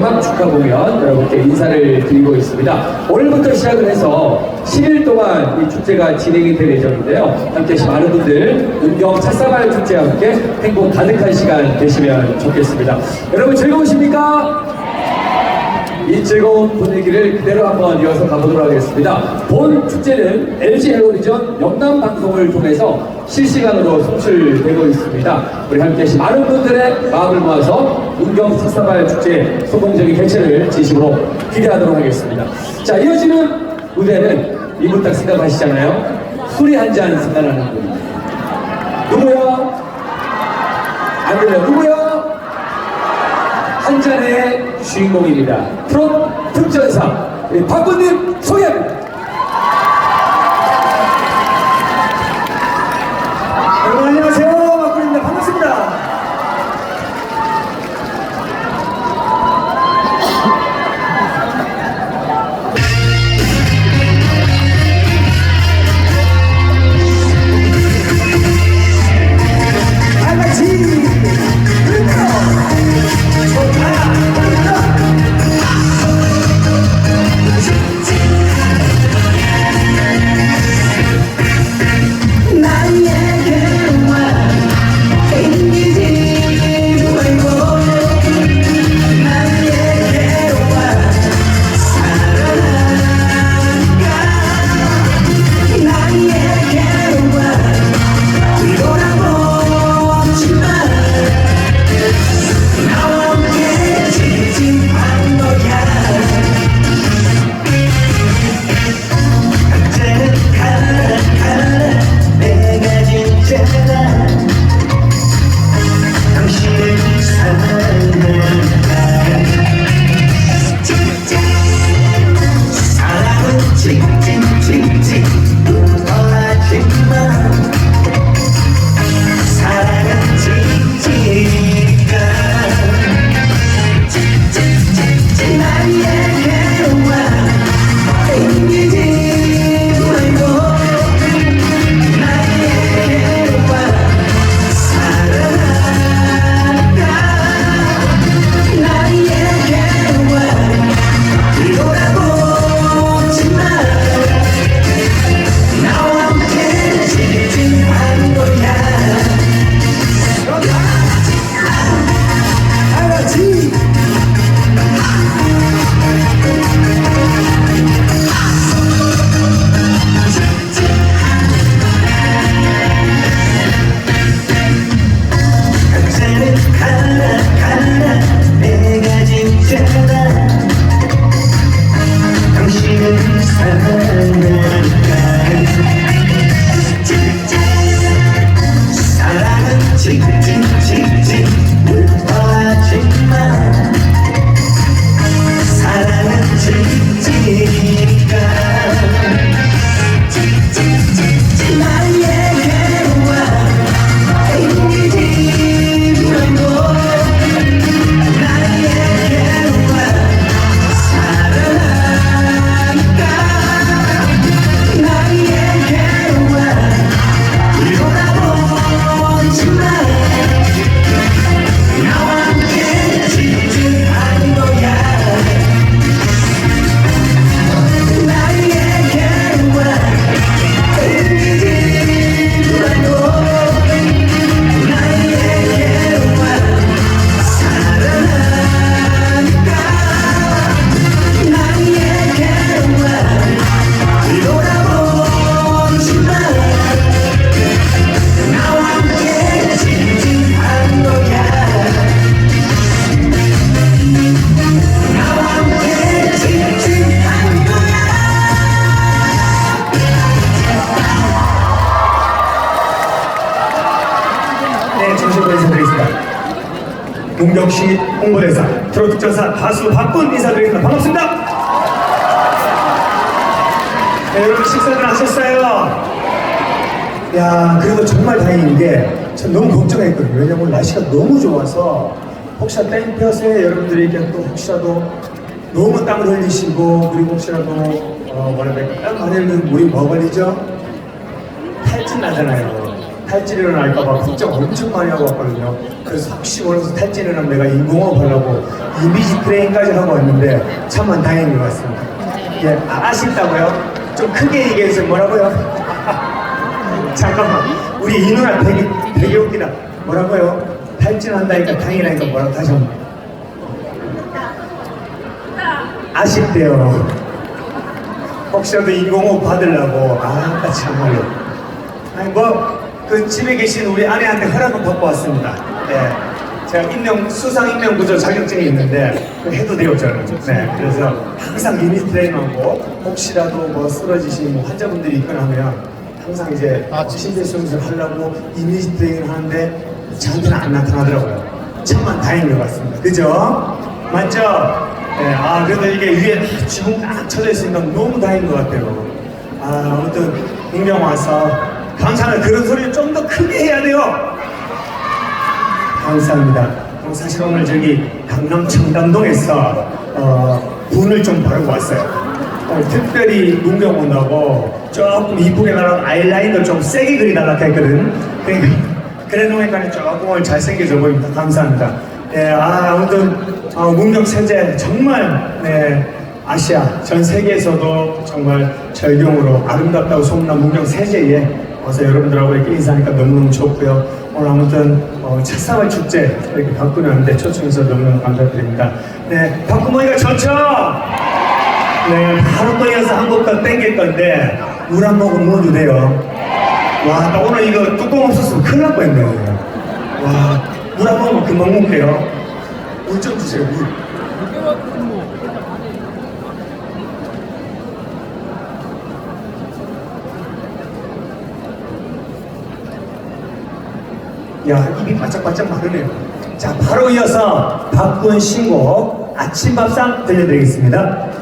개막 축하 공연 여러분께 인사를 드리고 있습니다. 오늘부터 시작을 해서 10일 동안 이 축제가 진행이 될 예정인데요. 함께 많은 분들 은경 찻사발 축제와 함께 행복 가득한 시간 되시면 좋겠습니다. 여러분 즐거우십니까? 이 즐거운 분위기를 그대로 한번 이어서 가보도록 하겠습니다. 본 축제는 LG 헬로비전 영남 방송을 통해서 실시간으로 송출되고 있습니다. 우리 함께 하신 많은 분들의 마음을 모아서 운경 사사발 축제 성공적인 개최를 진심으로 기대하도록 하겠습니다. 자, 이어지는 무대는 이분 딱 생각하시잖아요. 술이 한잔 생각나는 분. 누구요? 안 들려. 누구요? 한 잔의 주인공입니다. 트롯 특전사 박군님 소개합니다. 문경시 홍보대사 트로트 전사 가수 박군 인사드리겠습니다. 반갑습니다. 네, 여러분 식사들 하셨어요? 야 그래도 정말 다행인 게 전 너무 걱정했거든요. 왜냐면 날씨가 너무 좋아서 혹시나 땡볕에 여러분들이. 이렇게 또 혹시라도 너무 땀을 흘리시고 그리고 혹시라도 어 뭐라 그럴까 땀 많이 흘리면 물이 뭐 걸리죠? 탈진 나잖아요 탈진 일어날까봐 걱정 엄청 많이 하고 왔거든요. 그래서 혹시 몰라서 탈진 일어나면 내가 인공호흡 하려고 이미지 트레이닝까지 하고 왔는데 참만 다행인 것 같습니다. 예, 아, 아쉽다고요? 좀 크게 얘기해주세요. 뭐라고요? 잠깐만. 우리 이 누나 되게, 되게 웃기다. 뭐라고요? 탈진한다니까 당이라니까 뭐라고 다시 한 번. 아쉽대요. 혹시라도 인공호흡 받으려고. 아, 참말로. 아니, 뭐, 그 집에 계신 우리 아내한테 허락을 받고 왔습니다. 네. 제가 임명, 수상 임명 구조 자격증이 있는데, 그거 해도 돼요, 저는. 네. 그래서 항상 유닛 트레이너하고, 혹시라도 뭐 쓰러지신 뭐 환자분들이 있거나 하면, 항상 이제 심폐소생술 하려고 이미지 트레이닝 하는데, 저한테는 안 나타나더라고요. 참만 다행인 것 같습니다. 그죠? 맞죠? 네, 아, 그래도 이게 위에 지금 딱 쳐져 있으니까 너무 다행인 것 같아요. 아, 아무튼, 임명 와서, 감사합니다. 그런 소리를 좀 더 크게 해야 돼요. 감사합니다. 사실 오늘 저기 강남 청담동에서, 어, 분을 좀 벌고 왔어요. 오늘 특별히 문경 온다고 조금 이쁘게 나랑 아이라인을 좀 세게 그리달라고 했거든. 그래 놓으니까 조금 오늘 잘생겨져 보입니다. 감사합니다. 네, 아, 아무튼 어, 문경 세제 정말 네, 아시아 전 세계에서도 정말 절경으로 아름답다고 소문난 문경 세제에 와서 여러분들하고 이렇게 인사하니까 너무너무 좋고요. 오늘 아무튼 어, 찻사발 축제 이렇게 바꾸는데 초청해서 너무너무 감사드립니다. 네, 바꾸머니가 좋죠? 네, 바로 또 이어서 한곡더 땡길 건데 물 한 모금 먹어도 돼요. 와, 나 오늘 이거 뚜껑 없었으면 큰일 날 뻔했네요. 와, 물 한 모금 금방 먹게요. 물 좀 주세요, 물. 야, 입이 바짝바짝 마르네요. 자, 바로 이어서 바꾼 신곡 아침밥상 들려드리겠습니다.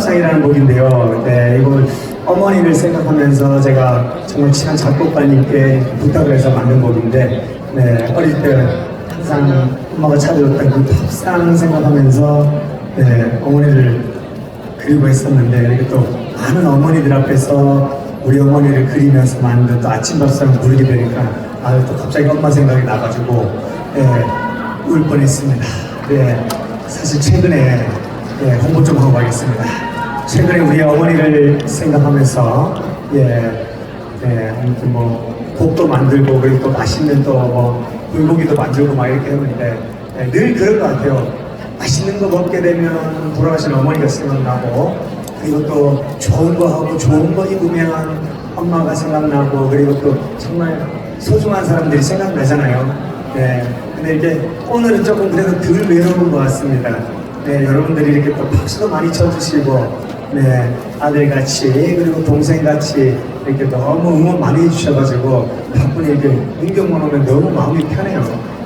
아침밥상이라는 곡인데요. 네, 이걸 어머니를 생각하면서 제가 정말 친한 작곡가님께 부탁을 해서 만든 곡인데, 네, 어릴 때 항상 엄마가 차려줬던 그 밥상 생각하면서, 네, 어머니를 그리고 했었는데, 이렇게 또 많은 어머니들 앞에서 우리 어머니를 그리면서 만든 또 아침밥상을 부르게 되니까, 아, 또 갑자기 엄마 생각이 나가지고, 네, 울 뻔했습니다. 네, 사실 최근에 예, 홍보 좀 하고 가겠습니다. 최근에 우리 어머니를 생각하면서 예, 예, 아무튼 뭐 곡도 만들고 그리고 또 맛있는 또뭐 불고기도 만들고 막 이렇게 했는데 예, 늘 그런 것 같아요. 맛있는 거 먹게 되면 돌아가신 어머니가 생각나고 그리고 또 좋은 거 하고 좋은 거 입으면 엄마가 생각나고 그리고 또 정말 소중한 사람들이 생각나잖아요. 네. 근데 이게 오늘은 조금 그래도 덜 외로운 것 같습니다. 네, 여러분들이 이렇게 또 박수도 많이 쳐주시고, 네, 아들같이, 그리고 동생같이 이렇게 너무 응원 많이 해주셔가지고, 덕분에 이렇게 문경만 오면 너무 마음이 편해요.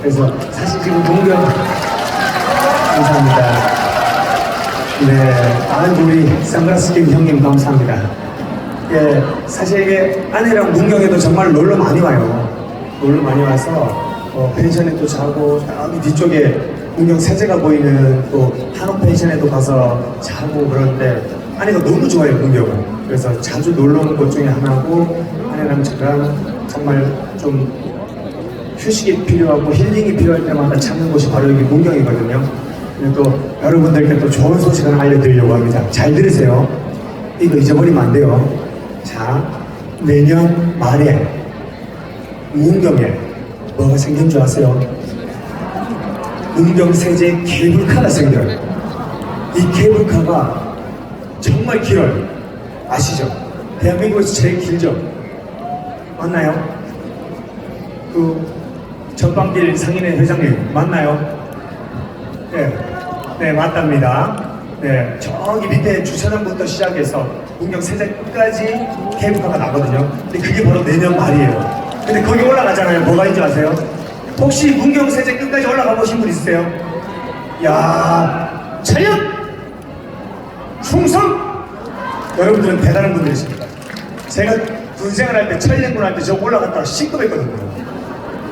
그래서 사실 지금 문경, 감사합니다. 네, 아이고 우리 선글라스 낀 형님 감사합니다. 예, 사실 이게 아내랑 문경에도 정말 놀러 많이 와요. 놀러 많이 와서 어, 펜션에도 자고 저기 뒤쪽에 문경 세제가 보이는 또 한옥 펜션에도 가서 자고 그러는데 아내가 너무 좋아해요 문경을. 그래서 자주 놀러 오는 곳 중에 하나고 아내랑 저랑 정말 좀 휴식이 필요하고 힐링이 필요할 때마다 찾는 곳이 바로 여기 문경이거든요. 그리고 또 여러분들께 또 좋은 소식을 알려드리려고 합니다. 잘 들으세요. 이거 잊어버리면 안 돼요. 자, 내년 말에 문경에 뭐가 생긴 줄 아세요? 문경 세제 케이블카가 생겨요. 이 케이블카가 정말 길어요. 아시죠? 대한민국에서 제일 길죠? 맞나요? 그 전방길 상인회 회장님 맞나요? 네, 네 맞답니다. 네, 저기 밑에 주차장부터 시작해서 문경 세제까지 케이블카가 나거든요. 근데 그게 바로 내년 말이에요. 근데 거기 올라가잖아요. 뭐가 있는지 아세요? 혹시 문경 세제 끝까지 올라가 보신 분 있으세요? 야, 차렷! 충성! 여러분들은 대단한 분들이십니다. 제가 군생활 할 때, 천년군 할 때 저 올라갔다가 시급했거든요.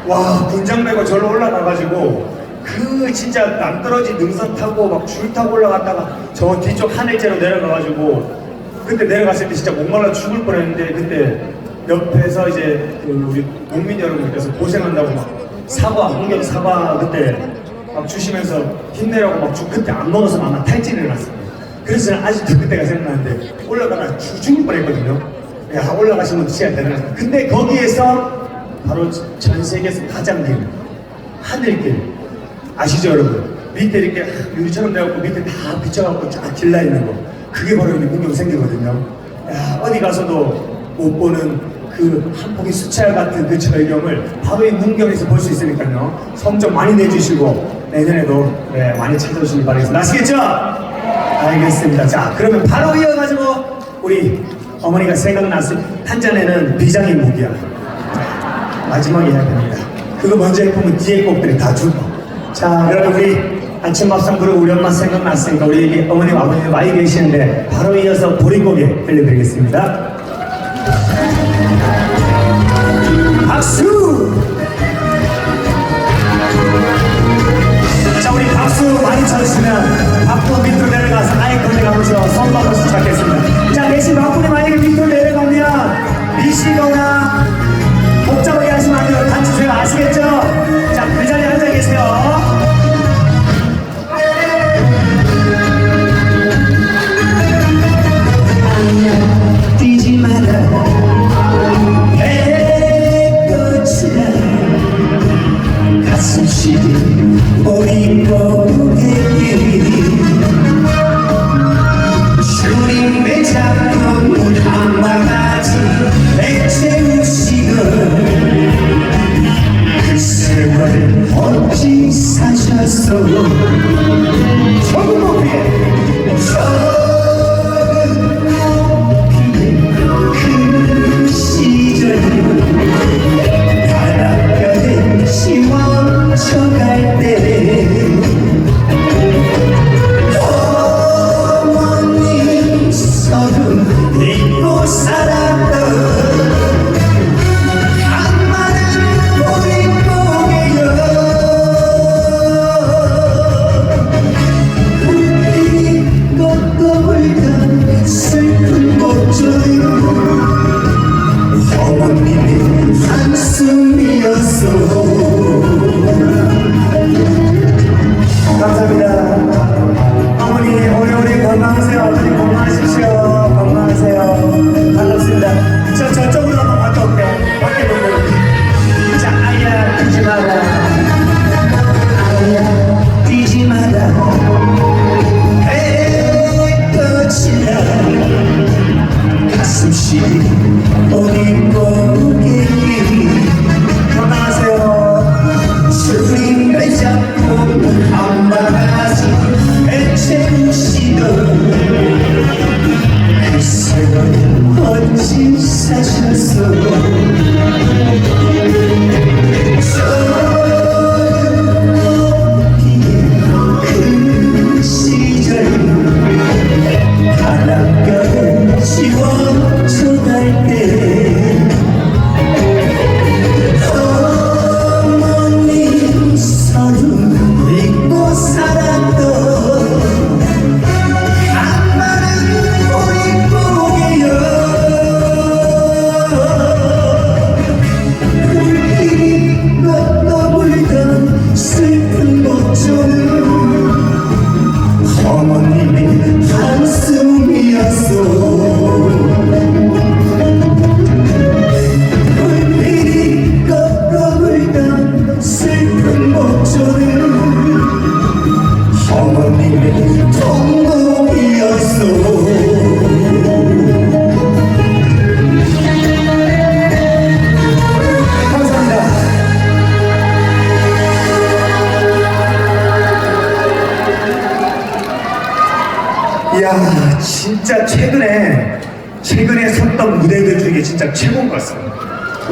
와 군장 메고 절로 올라가가지고 그 진짜 남떨어진 능선 타고 막 줄 타고 올라갔다가 저 뒤쪽 하늘째로 내려가가지고 그때 내려갔을 때 진짜 목말라 죽을 뻔했는데 그때 옆에서 이제 그 우리 국민 여러분께서 고생한다고 막 사과 홍경 사과 그때 막 주시면서 힘내라고 막 주, 그때 안 먹어서 아마 탈진을 해놨습니다. 그래서 저는 아직도 그때가 생각나는데 올라가다 죽- 죽을 뻔했거든요. 야 올라가시면 진짜 대단하다. 근데 거기에서 바로 전 세계에서 가장 길 하늘길 아시죠 여러분? 밑에 이렇게 유리처럼 돼갖고 밑에 다 비쳐갖고 쫙 길나 있는 거 그게 바로 여기 문경 생기거든요 야 어디 가서도 못 보는 그 한 폭의 수채화 같은 그 절경을 바로 이 문경에서 볼 수 있으니까요 성적 많이 내주시고 내년에도 네, 많이 찾아주시길 바라겠습니다 아시겠죠? 알겠습니다 자 그러면 바로 이어가지고 우리 어머니가 생각났을 한 잔에는 비장의 무기야 마지막에 해야 됩니다. 그거 먼저 해보면 뒤에 곡들이 다 죽어. 자, 그러면 우리 아침밥상 부르고 우리 엄마 생각났으니까 우리 어머님, 아버님 많이 계시는데 바로 이어서 보릿고개 들려드리겠습니다. 박수! 박수 많이 쳐주시면 박수 밑으로 내려가서 아이콘에 가보셔 손바닥 시작했습니다. 자, 대신 박수님 만약에 밑으로 내려가면 미시거나 복잡하게 하시면 안 돼요. 제가 아시겠죠? 자, 그 자리에 앉아 계세요.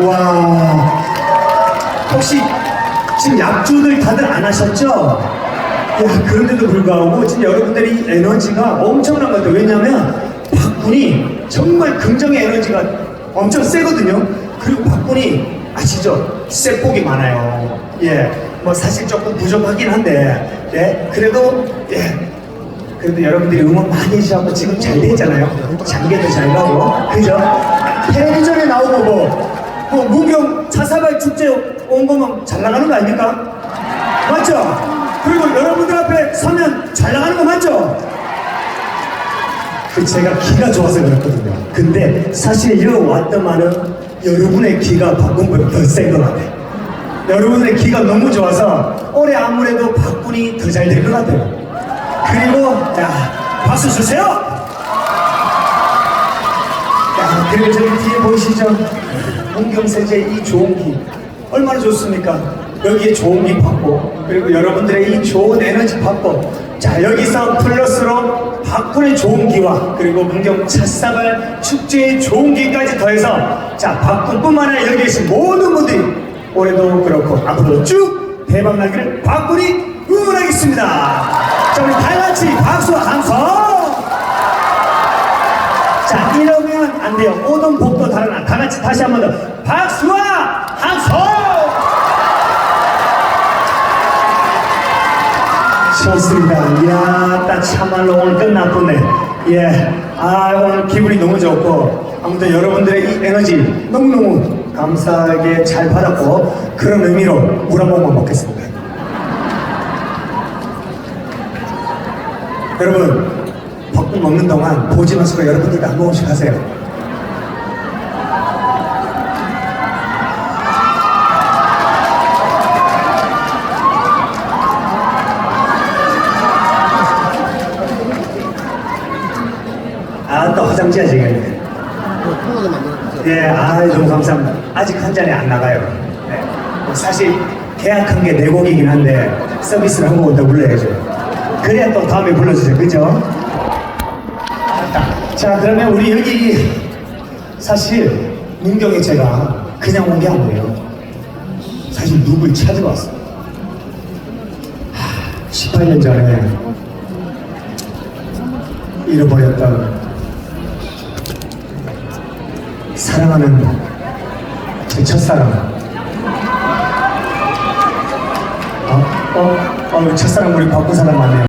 와, 혹시 지금 약주들 다들 안 하셨죠? 야, 그런데도 불구하고 진짜 여러분들이 에너지가 엄청난 것 같아요. 왜냐면 박군이 정말 긍정의 에너지가 엄청 세거든요. 그리고 박군이 아시죠? 쇠복이 많아요. 예, 뭐 사실 조금 부족하긴 한데, 예, 그래도, 예, 그래도 여러분들이 응원 많이 해주셔서 지금 잘 됐잖아요. 장계도 잘 가고, 그죠? 텔레비전에 나오고 뭐, 뭐 무경 차사발 축제 온 거면 잘 나가는 거 아닙니까? 맞죠? 그리고 여러분들 앞에 서면 잘 나가는 거 맞죠? 그 제가 기가 좋아서 그렇거든요. 근데 사실 이러 왔더만은 여러분의 기가 바꾼보다 더센 것 같아요. 여러분의 기가 너무 좋아서 올해 아무래도 박군이 더 잘 될 것 같아요. 그리고 자 박수 주세요. 야 그리고 저기 뒤에 보이시죠? 문경세제 이 좋은 기 얼마나 좋습니까? 여기에 좋은 기 받고 그리고 여러분들의 이 좋은 에너지 받고 자 여기서 플러스로 박군의 좋은 기와 그리고 문경 찻사발 축제의 좋은 기까지 더해서 자 박군뿐만 아니라 여기 계신 모든 분들이 올해도 그렇고 앞으로도 쭉 대박 나기를 박군이 응원하겠습니다. 자 우리 다 같이 박수와 함성. 자 이러면 안 돼요. 오동 복도 다르나 다 같이 다시 한 번 더 박수와 함성. 좋습니다. 이야, 딱 참말로 오늘 끝났군네. 예. 아, 오늘 기분이 너무 좋고, 아무튼 여러분들의 이 에너지 너무너무 감사하게 잘 받았고, 그런 의미로 물한 모금만 먹겠습니다. 여러분, 벚꽃 먹는 동안 보지 마시고 여러분들도 한 모금씩 하세요. 아, 또 화장지야, 지금. 예, 아, 너무 감사합니다. 아직 한 잔이 안 나가요. 네. 사실 계약한 게 네 곡이긴 한데 서비스를 한 곡은 더 불러야죠. 그래야 또 다음에 불러주세요. 그죠? 자, 그러면 우리 여기 사실 문경에 제가 그냥 온 게 아니에요. 사실 누굴 찾으러 왔어요. 하, 18년 전에 잃어버렸던 사랑하는 제 첫사랑. 어? 어? 어, 첫사랑 우리 바꾼 사람 맞네요.